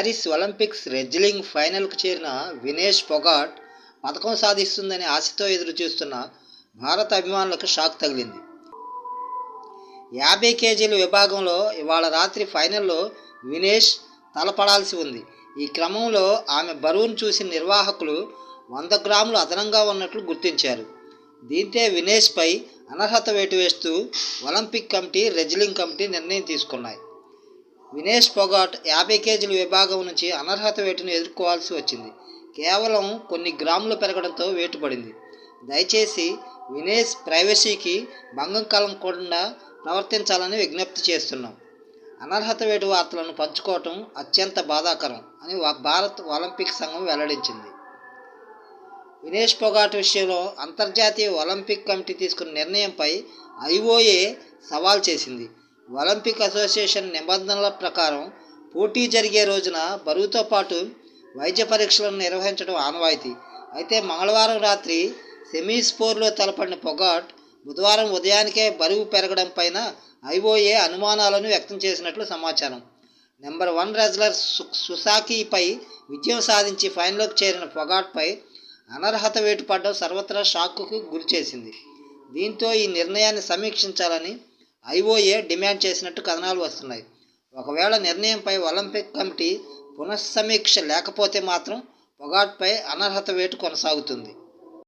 Paris Olympics wrestling ఫైనల్కు చేరిన వినేష్ పొగాట్ పథకం సాధిస్తుందని ఆశతో ఎదురు చూస్తున్న భారత అభిమానులకు షాక్ తగిలింది. యాభై కేజీల విభాగంలో ఇవాళ రాత్రి ఫైనల్లో వినేష్ తలపడాల్సి ఉంది. ఈ క్రమంలో ఆమె బరువును చూసిన నిర్వాహకులు వంద గ్రాములు అదనంగా ఉన్నట్లు గుర్తించారు. దీంతో వినేష్పై అనర్హత వేటు వేస్తూ ఒలింపిక్ కమిటీ రెజ్లింగ్ కమిటీ నిర్ణయం తీసుకున్నాయి. వినేష్ పొగాట్ యాభై కేజీల విభాగం నుంచి అనర్హత వేటును ఎదుర్కోవాల్సి వచ్చింది. కేవలం కొన్ని గ్రాములు పెరగడంతో వేటు పడింది దయచేసి వినేష్ ప్రైవసీకి భంగం కలగకుండా ప్రవర్తించాలని విజ్ఞప్తి చేస్తున్నాం. అనర్హత వేటు వార్తలను పంచుకోవటం అత్యంత బాధాకరం అని భారత్ ఒలింపిక్ సంఘం వెల్లడించింది. వినేష్ పొగాట్ విషయంలో అంతర్జాతీయ ఒలింపిక్ కమిటీ తీసుకున్న నిర్ణయంపై ఐఓఏ సవాల్ చేసింది. ఒలింపిక్ అసోసియేషన్ నిబంధనల ప్రకారం పోటీ జరిగే రోజున బరువుతో పాటు వైద్య పరీక్షలను నిర్వహించడం ఆనవాయితీ. అయితే మంగళవారం రాత్రి సెమీ స్పోర్లో తలపడిన పొగాట్ బుధవారం ఉదయానికే బరువు పెరగడం పైన ఐఓఏ అనుమానాలను వ్యక్తం చేసినట్లు సమాచారం. నెంబర్ వన్ రెజ్లర్ సు సుసాకీపై విజయం సాధించి ఫైనల్లోకి చేరిన పొగాట్పై అనర్హత వేటుపడడం సర్వత్రా షాక్కు గురిచేసింది. దీంతో ఈ నిర్ణయాన్ని సమీక్షించాలని ఐఓఏ డిమాండ్ చేసినట్టు కథనాలు వస్తున్నాయి. ఒకవేళ నిర్ణయంపై ఒలింపిక్ కమిటీ పునఃసమీక్ష లేకపోతే మాత్రం పొగాట్పై అనర్హత వేటు కొనసాగుతుంది.